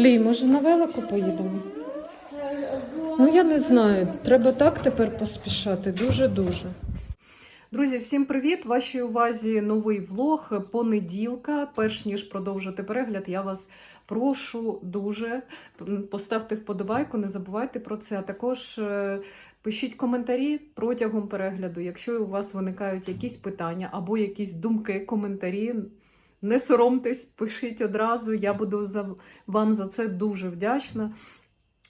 Лій, може на велику поїдемо? Ну я не знаю. Треба так тепер поспішати. Дуже-дуже. Друзі, всім привіт! Вашій увазі новий влог понеділка. Перш ніж продовжити перегляд, я вас прошу дуже поставте вподобайку, не забувайте про це. А також е, пишіть коментарі протягом перегляду. Якщо у вас виникають якісь питання або якісь думки, коментарі. Не соромтесь, пишіть одразу. Я буду за вам за це дуже вдячна.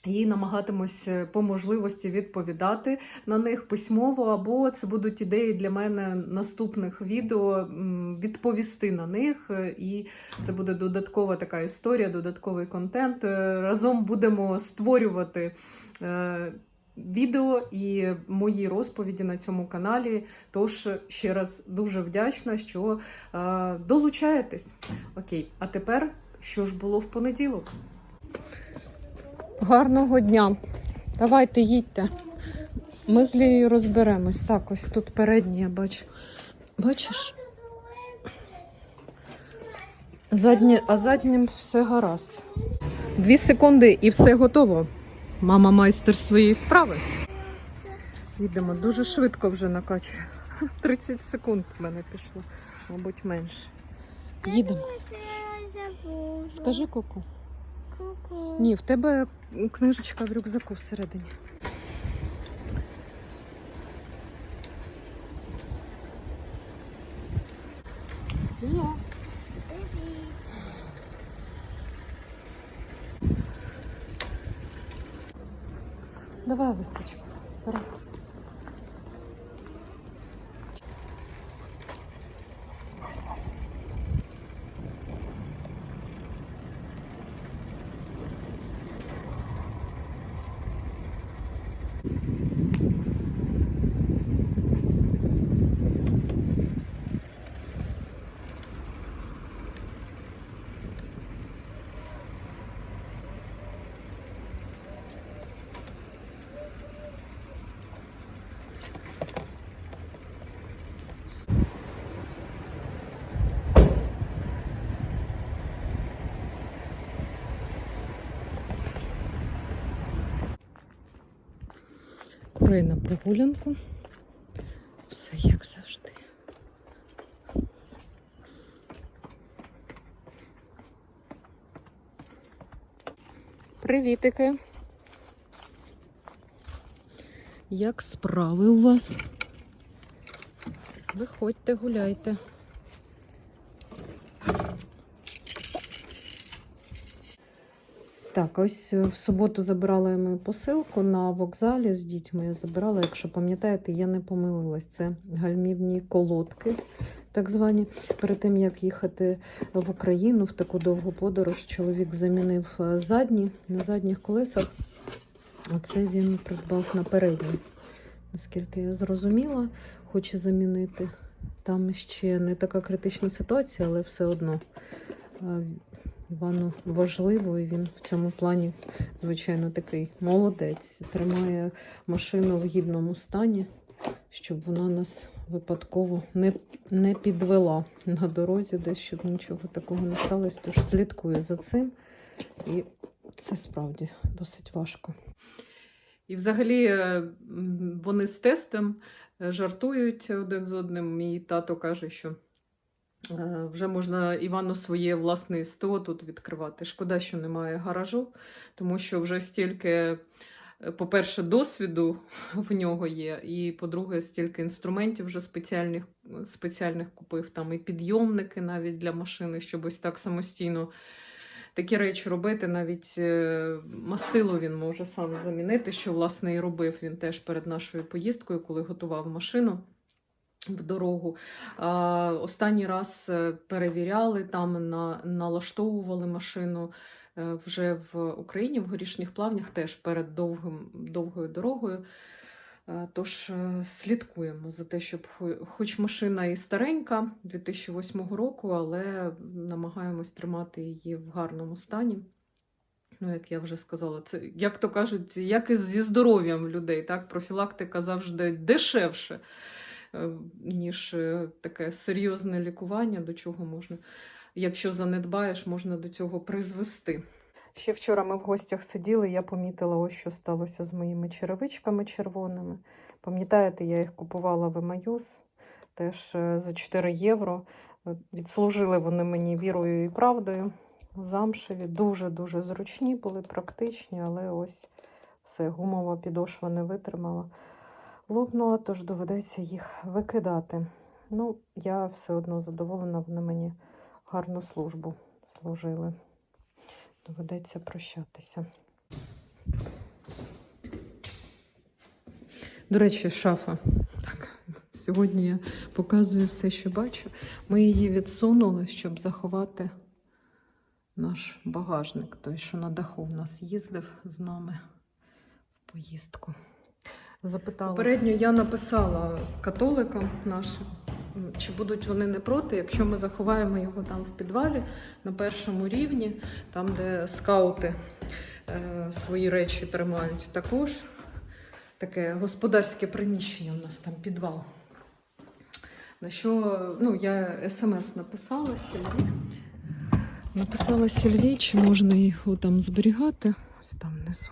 І намагатимусь е, по можливості відповідати на них письмово, або це будуть ідеї для мене наступних відео відповісти на них. е, І це буде додаткова така історія, додатковий контент. Е, Разом будемо створювати. Відео і мої розповіді на цьому каналі. Тож ще раз дуже вдячна, що е, долучаєтесь. Окей, а тепер що ж було в понеділок? Гарного дня. Давайте їдьте. Ми з Лією розберемось. Так, ось тут передній я бачу. Бачиш? Заднє, а заднім все гаразд. Дві секунди і все готово. Мама майстер своєї справи. Їдемо дуже швидко вже накачує. 30 секунд в мене пішло, мабуть, менше. Їдемо. Скажи коку. Ку-ку. Ні, в тебе книжечка в рюкзаку всередині. Давай, лисичку. Бери. Курей на прогулянку. Все як завжди. Привітики. Як справи у вас? Виходьте, гуляйте. Так, ось е, в суботу забирала ми посилку на вокзалі з дітьми. Я забирала, якщо пам'ятаєте, я не помилилась. Це гальмівні колодки, так звані. Перед тим як їхати в Україну в таку довгу подорож, чоловік замінив е, задні на задніх колесах. А це він придбав на передні. Наскільки я зрозуміла, хоче замінити. Там ще не така критична ситуація, але все одно. Івану важливо, і він в цьому плані, звичайно, такий молодець. Тримає машину в гідному стані, щоб вона нас випадково не, не підвела на дорозі, десь щоб нічого такого не сталося. Тож слідкує за цим. І це справді досить важко. І взагалі е, вони з тестом е, жартують один з одним. Мій тато каже, що Вже можна Івану своє власне СТО тут відкривати. Шкода, що немає гаражу, тому що вже стільки, е, по-перше, досвіду в нього є, і по-друге, стільки інструментів вже спеціальних, спеціальних купив, там і підйомники навіть для машини, щоб ось так самостійно такі речі робити. Навіть е, мастило він може сам замінити, що власне і робив він теж перед нашою поїздкою, коли готував машину в дорогу. Останній раз е, перевіряли, там на, налаштовували машину е, вже в Україні, в горішніх плавнях, теж перед довгим, довгою дорогою. Е, Тож слідкуємо за те, щоб хоч машина і старенька 2008 року, але намагаємось тримати її в гарному стані. Ну, як я вже сказала, це, як то кажуть, як і зі здоров'ям людей, так? профілактика завжди дешевше ніж е, таке серйозне лікування, до чого можна, якщо занедбаєш, можна до цього призвести. Ще вчора ми в гостях сиділи, я помітила, ось що сталося з моїми черевичками червоними. Пам'ятаєте, я їх купувала в Емаюс теж е, за 4 євро. Е, Відслужили вони мені вірою і правдою. Замшеві, дуже-дуже зручні, були практичні, але ось все, гумова підошва не витримала. Лопнула, тож доведеться їх викидати. Ну, я все одно задоволена, вони мені гарну службу служили. Доведеться прощатися. До речі, шафа. Так, сьогодні я показую все, що бачу. Ми її відсунули, щоб заховати наш багажник, той, що на даху в нас їздив з нами в поїздку. Запитала. Попередньо я написала католикам нашим, чи будуть вони не проти, якщо ми заховаємо його там в підвалі на першому рівні, там, де скаути е, свої речі тримають. Також таке господарське приміщення у нас там підвал. На що ну, я смс написала Сільві. Написала Сільві, чи можна його там зберігати. Ось там внизу.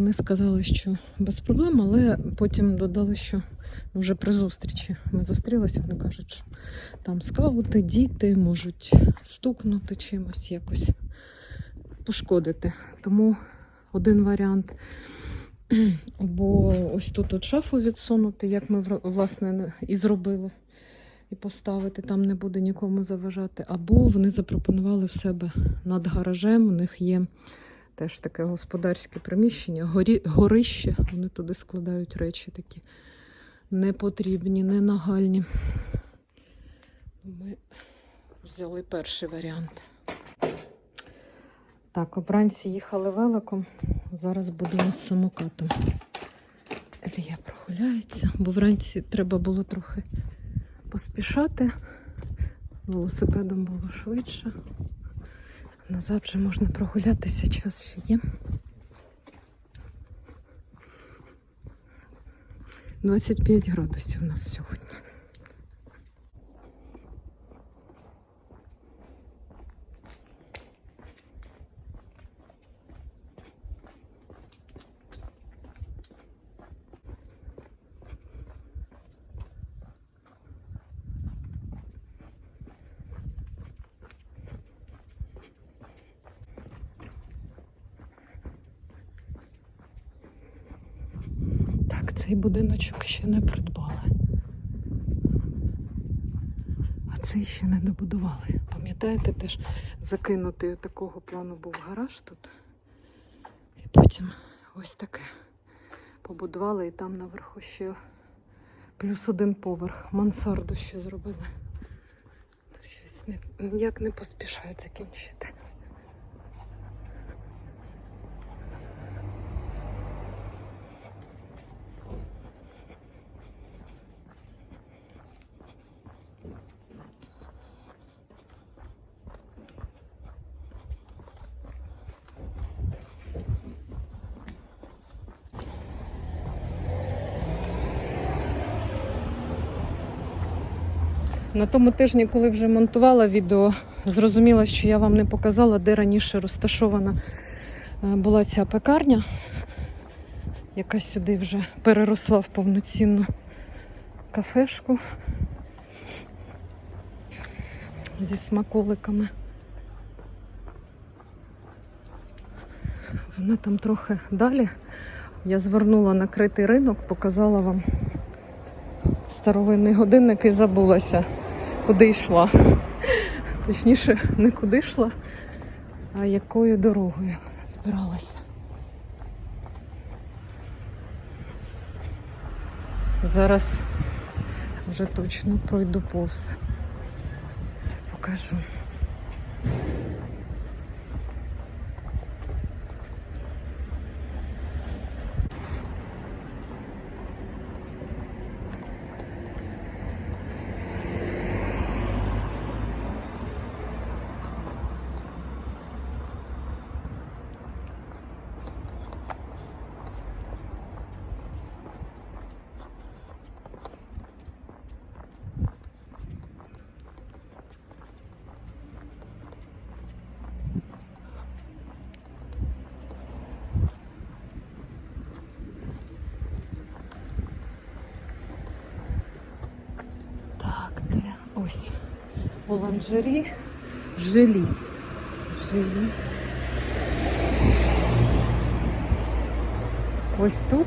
Вони сказали, що без проблем, але потім додали, що вже при зустрічі ми зустрілися, вони кажуть, що там скаути, діти можуть стукнути чимось, якось пошкодити. Тому один варіант. Або ось тут от шафу відсунути, як ми власне і зробили, і поставити, там не буде нікому заважати. Або вони запропонували в себе над гаражем. У них є теж таке господарське приміщення, горі, горище. Вони туди складають речі такі непотрібні, ненагальні. Ми взяли перший варіант. Так, обранці їхали великом. Зараз будемо з самокатом. Елія прогуляється, бо вранці треба було трохи поспішати. Велосипедом було швидше. Назад вже можна прогулятися, час ще є. 25 градусів у нас сьогодні. Так, цей будиночок ще не придбали. А цей ще не добудували. Пам'ятаєте, теж закинутий такого плану був гараж тут. І потім ось таке побудували і там наверху ще плюс один поверх. Мансарду ще зробили. Щось ніяк не поспішають закінчити. На тому тижні, коли вже монтувала відео, зрозуміла, що я вам не показала, де раніше розташована е, була ця пекарня, яка сюди вже переросла в повноцінну кафешку зі смаколиками. Вона там трохи далі. Я звернула на критий ринок, показала вам старовинний годинник і забулася, куди йшла. Точніше, не куди йшла, а якою дорогою збиралася. Зараз вже точно пройду повз. Все покажу. Ось. Оланжері. Желіс. Желі. Ось тут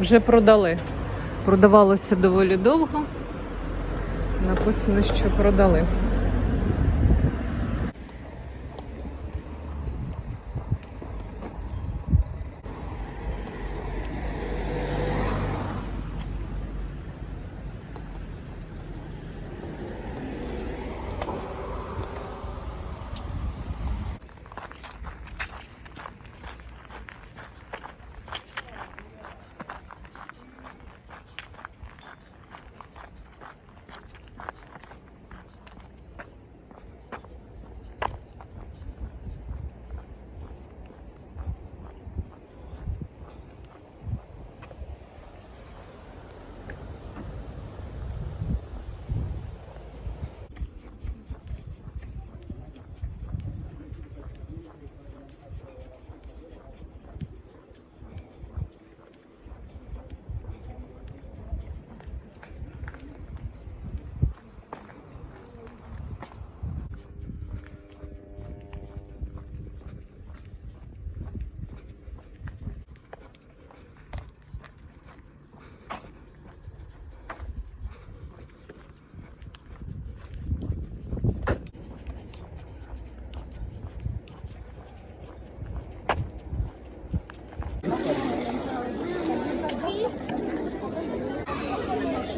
вже продали. Продавалося доволі довго. Написано, що продали.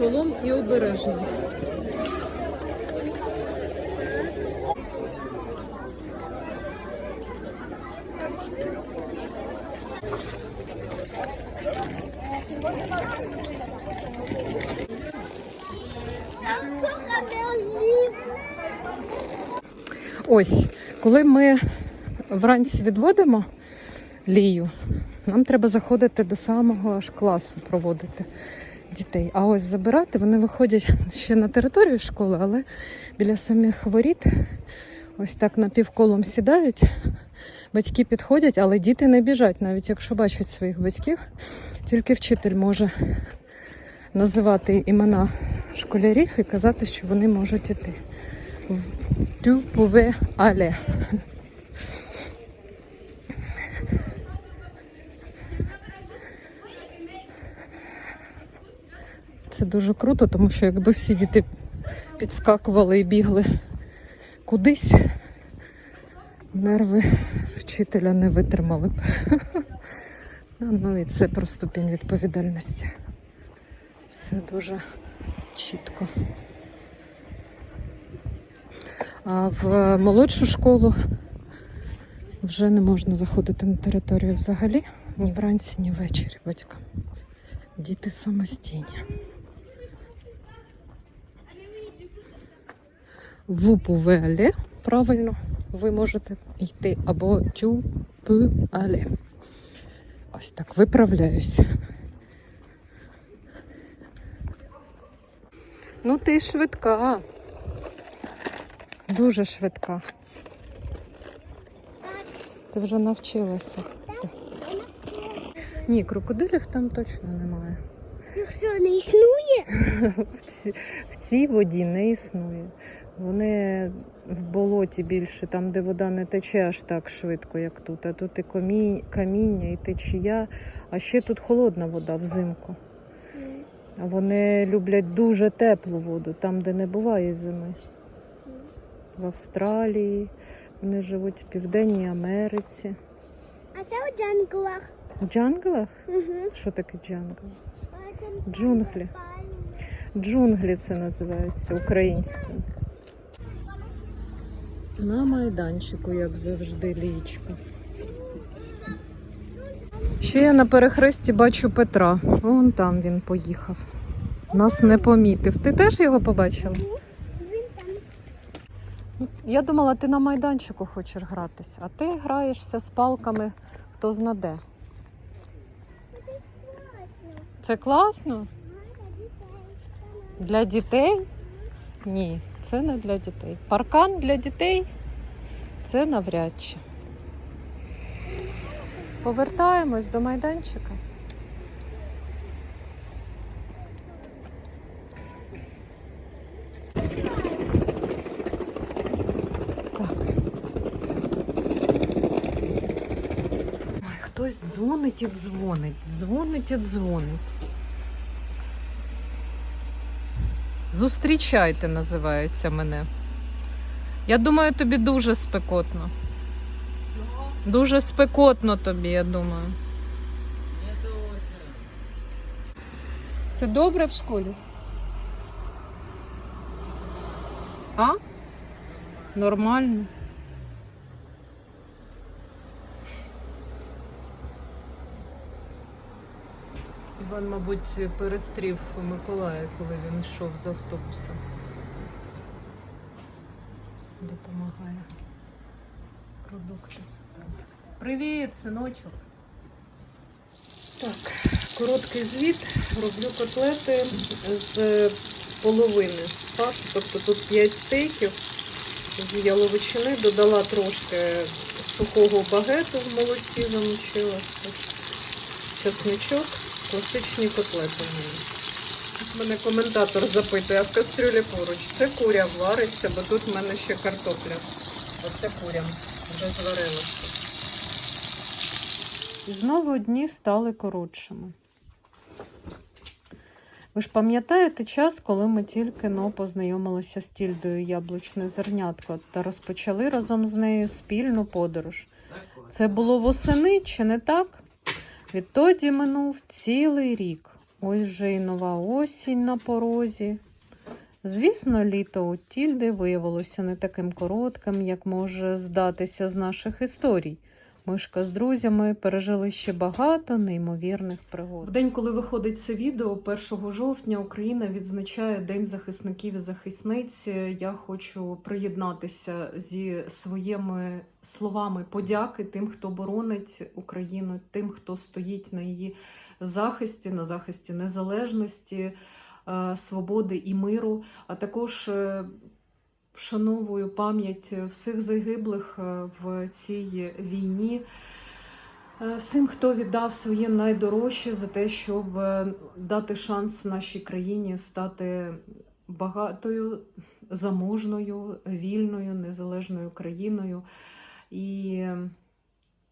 Шолом і обережно. Ось, коли ми вранці відводимо лію, нам треба заходити до самого аж класу проводити дітей. А ось забирати вони виходять ще на територію школи, але біля самих воріт ось так напівколом сідають. Батьки підходять, але діти не біжать, навіть якщо бачать своїх батьків. Тільки вчитель може називати імена школярів і казати, що вони можуть іти. В «Tu pouvez Це дуже круто, тому що якби всі діти підскакували і бігли кудись, нерви вчителя не витримали б. Ну і це про ступінь відповідальності. Все дуже чітко. А в молодшу школу вже не можна заходити на територію взагалі ні вранці, ні ввечері батькам. Діти самостійні. В пувелі, правильно, ви можете йти або тю пу але. Ось так виправляюся. Ну, ти швидка. Дуже швидка. Ти вже навчилася. Ні, крокодилів там точно немає. Що не існує? В цій воді не існує. Вони в болоті більше, там, де вода не тече аж так швидко, як тут. А тут і каміння, і течія. А ще тут холодна вода взимку. Вони люблять дуже теплу воду, там, де не буває зими. В Австралії, вони живуть в Південній Америці. А це у джанглах. В джанглах? Угу. Що таке джангл? Джунглі. Джунглі це називається українською. На майданчику, як завжди, лічка. Ще я на перехресті бачу Петра. Вон там він поїхав. Нас не помітив. Ти теж його побачила? Я думала, ти на майданчику хочеш гратися, а ти граєшся з палками хто знаде. Це класно? Для дітей? Ні, це не для дітей. Паркан для дітей це навряд чи. Повертаємось до майданчика. Хтось дзвонить і дзвонить, дзвонить і дзвонить. Зустрічайте, називається мене. Я думаю, тобі дуже спекотно. Дуже спекотно тобі, я думаю. Все добре в школі? А? Нормально. Іван, мабуть, перестрів Миколая, коли він йшов з автобусом. Допомагає. Продукти. Привіт, синочок. Так, короткий звіт. Роблю котлети з половини фаршу. Тобто тут 5 стейків з яловичини. Додала трошки сухого багету в молоці, замочила. Чесничок, класичні котлети. в мене. Коментатор запитує, а в кастрюлі поруч. Це куря вариться, бо тут в мене ще картопля. Оце курям вже зварилося. І знову дні стали коротшими. Ви ж пам'ятаєте час, коли ми тільки но познайомилися з Тільдою Яблучне зернятко та розпочали разом з нею спільну подорож. Це було восени, чи не так? Відтоді минув цілий рік. Ось вже й нова осінь на порозі. Звісно, літо у Тільди виявилося не таким коротким, як може здатися з наших історій. Мишка з друзями пережили ще багато неймовірних пригод. В день, коли виходить це відео, 1 жовтня Україна відзначає День захисників і захисниць. Я хочу приєднатися зі своїми словами подяки тим, хто боронить Україну, тим, хто стоїть на її захисті, на захисті незалежності, е, свободи і миру, а також е, вшановую пам'ять всіх загиблих е, в цій війні. Е, Всім, хто віддав своє найдорожче за те, щоб е, дати шанс нашій країні стати багатою, заможною, вільною, незалежною країною. І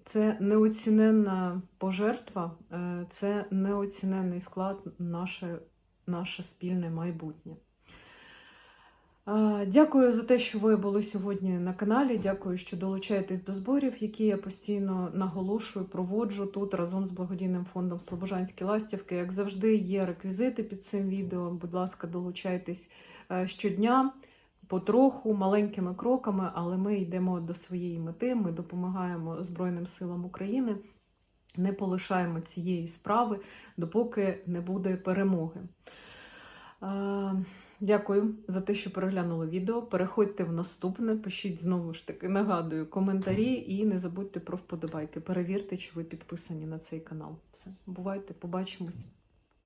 це неоціненна пожертва, е, це неоціненний вклад в наше, наше спільне майбутнє. Е, Дякую за те, що ви були сьогодні на каналі. Дякую, що долучаєтесь до зборів, які я постійно наголошую, проводжу тут разом з благодійним фондом Слобожанські ластівки. Як завжди, є реквізити під цим відео. Будь ласка, долучайтесь е, щодня, потроху, маленькими кроками, але ми йдемо до своєї мети. Ми допомагаємо Збройним силам України. Не полишаємо цієї справи, допоки не буде перемоги. Дякую за те, що переглянули відео. Переходьте в наступне, пишіть знову ж таки, нагадую, коментарі і не забудьте про вподобайки. Перевірте, чи ви підписані на цей канал. Все, бувайте, побачимось.